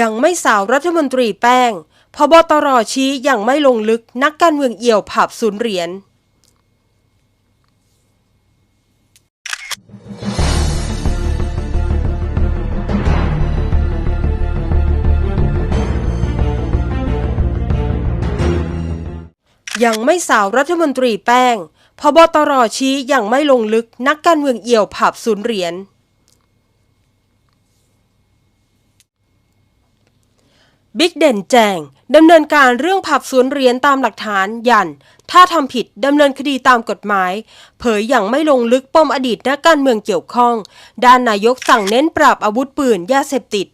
ยังไม่สาวรัฐมนตรีแป้งพบตรชี้ยังไม่ลงลึกนักการเมืองเอี่ยวผับศูนย์เหรียญยังไม่สาวรัฐมนตรีแป้งพบตรชี้ยังไม่ลงลึกนักการเมืองเอี่ยวผับศูนย์เหรียญ บิ๊กเด่นแจงดำเนินการเรื่องผับสวนเหรียญตามหลักฐานยัน ถ้าทำผิดดำเนินคดีตามกฎหมาย เผยอย่างไม่ลงลึกปมอดีตนักการเมืองเกี่ยวข้อง ด้านนายกสั่งเน้นปราบอาวุธปืนยาเสพติด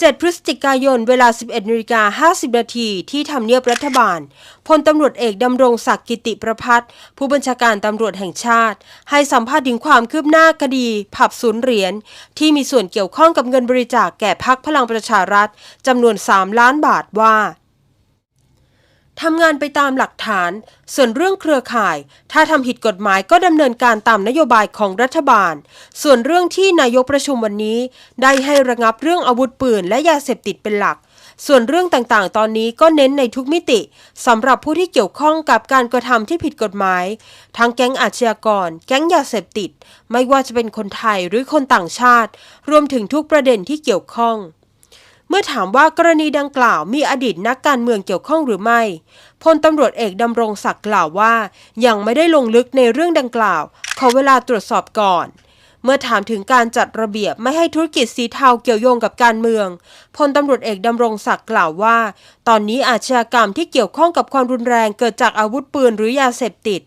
7 พฤศจิกายน เวลา 11นาฬิกา50 นาทีที่ทำเนียบรัฐบาล พลตำรวจเอกดำรงศักดิ์กิติประพัฒน์ผู้บัญชาการตำรวจแห่งชาติ ให้สัมภาษณ์ถึงความคืบหน้าคดี ผับศูนย์เหรียญ ที่มีส่วนเกี่ยวข้องกับเงินบริจาคแก่พักพลังประชารัฐจำนวน 3 ล้านบาทว่า ทำงานไปตามหลักฐาน ส่วนเรื่องเครือข่าย ถ้าทำผิดกฎหมายก็ดำเนินการตามนโยบายของรัฐบาล ส่วนเรื่องที่นายกประชุมวันนี้ ได้ให้ระงับเรื่องอาวุธปืนและยาเสพติดเป็นหลัก ส่วนเรื่องต่างๆ ตอนนี้ก็เน้นในทุกมิติสำหรับผู้ที่เกี่ยวข้องกับการกระทำที่ผิดกฎหมาย ทั้งแก๊งอาชญากร แก๊งยาเสพติด ไม่ว่าจะเป็นคนไทยหรือคนต่างชาติ รวมถึงทุกประเด็นที่เกี่ยวข้อง เมื่อถามว่ากรณีดังกล่าวมีอดีตนักการเมืองเกี่ยวข้องหรือไม่พลตำรวจเอกดำรงศักดิ์กล่าวว่า ยังไม่ได้ลงลึกในเรื่องดังกล่าว ขอเวลาตรวจสอบก่อน เมื่อถามถึงการจัดระเบียบไม่ให้ธุรกิจสีเทาเกี่ยวโยงกับการเมืองพลตำรวจเอกดำรงศักดิ์กล่าวว่า ตอนนี้อาชญากรรมที่เกี่ยวข้องกับความรุนแรงเกิดจากอาวุธปืนหรือยาเสพติด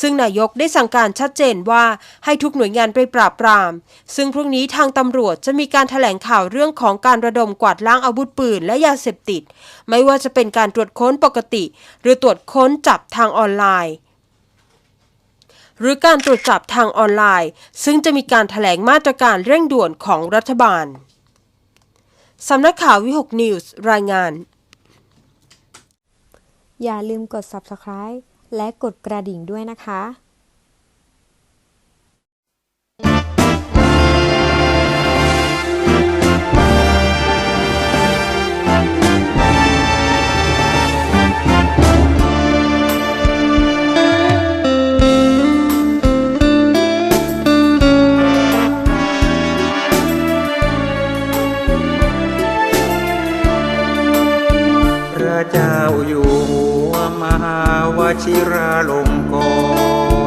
ซึ่งนายกได้สั่งการชัดเจนว่าให้ทุกหน่วยงานไปปราบปราม ซึ่งพรุ่งนี้ทางตำรวจจะมีการแถลงข่าวเรื่องของการระดมกวาดล้างอาวุธปืนและยาเสพติด ไม่ว่าจะเป็นการตรวจค้นปกติ หรือตรวจค้นจับทางออนไลน์ หรือการตรวจจับทางออนไลน์ ซึ่งจะมีการถแถลงมาตรการเร่งด่วนของรัฐบาล สำนักข่าววิหกนิวส์รายงาน อย่าลืมกด subscribe และกดกระดิ่งด้วยนะคะาวชิราลงก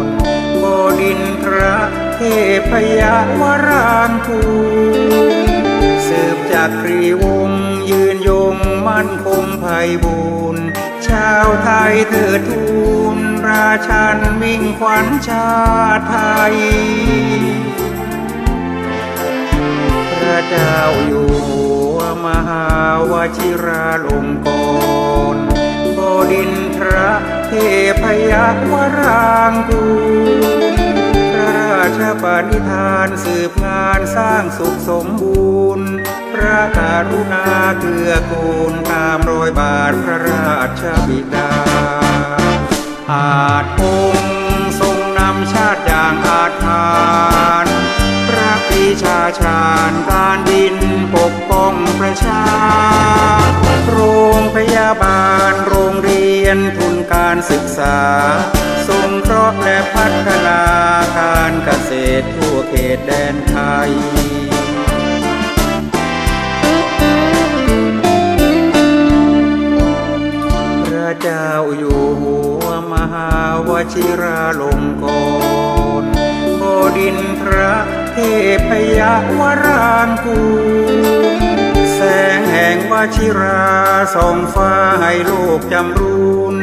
รณบดินทรเทพยาวรางคูสืบจากครีวงศยืนยงมั่นคงไพบูรณ์ชาวไทยเถิดทูลราชันมิ่งขวัญชาติไทย พระเจ้าอยู่หัวมหาวชิราลงกรณ ดินพระเทพยวรางกูลพระราชปณิธานสืบงานสร้างสุขสมบูรณ์ พระการุณาเกื้อกูลตามรอยบาทพระราชบิดาอาจพงทรง การศึกษา สงเคราะห์และพัฒนาการเกษตรทั่วเขตแดนไทยพระเจ้าอยู่หัวมหาวชิราลงกรณ์บดินทรเทพยวรางกูลแสงแห่งวชิราส่องฟ้าให้โลกจำรูน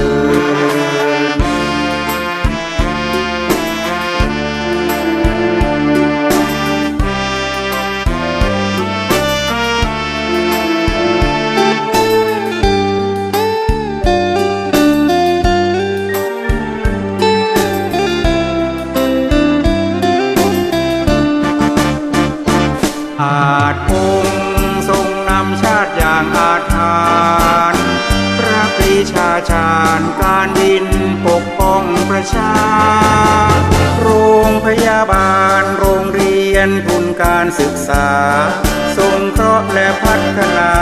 สงเคราะห์และพัฒนา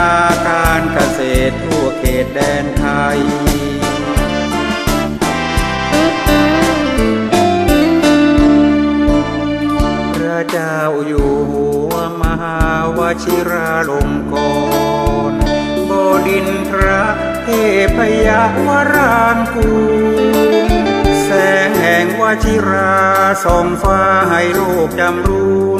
การเกษตรทั่วเขตแดนไทยพระเจ้าอยู่หัวมหาวชิราลงกรณ์บดินทรเทพยวรางกูลแสงแห่งวชิราส่องฟ้าให้โลกจำรูนป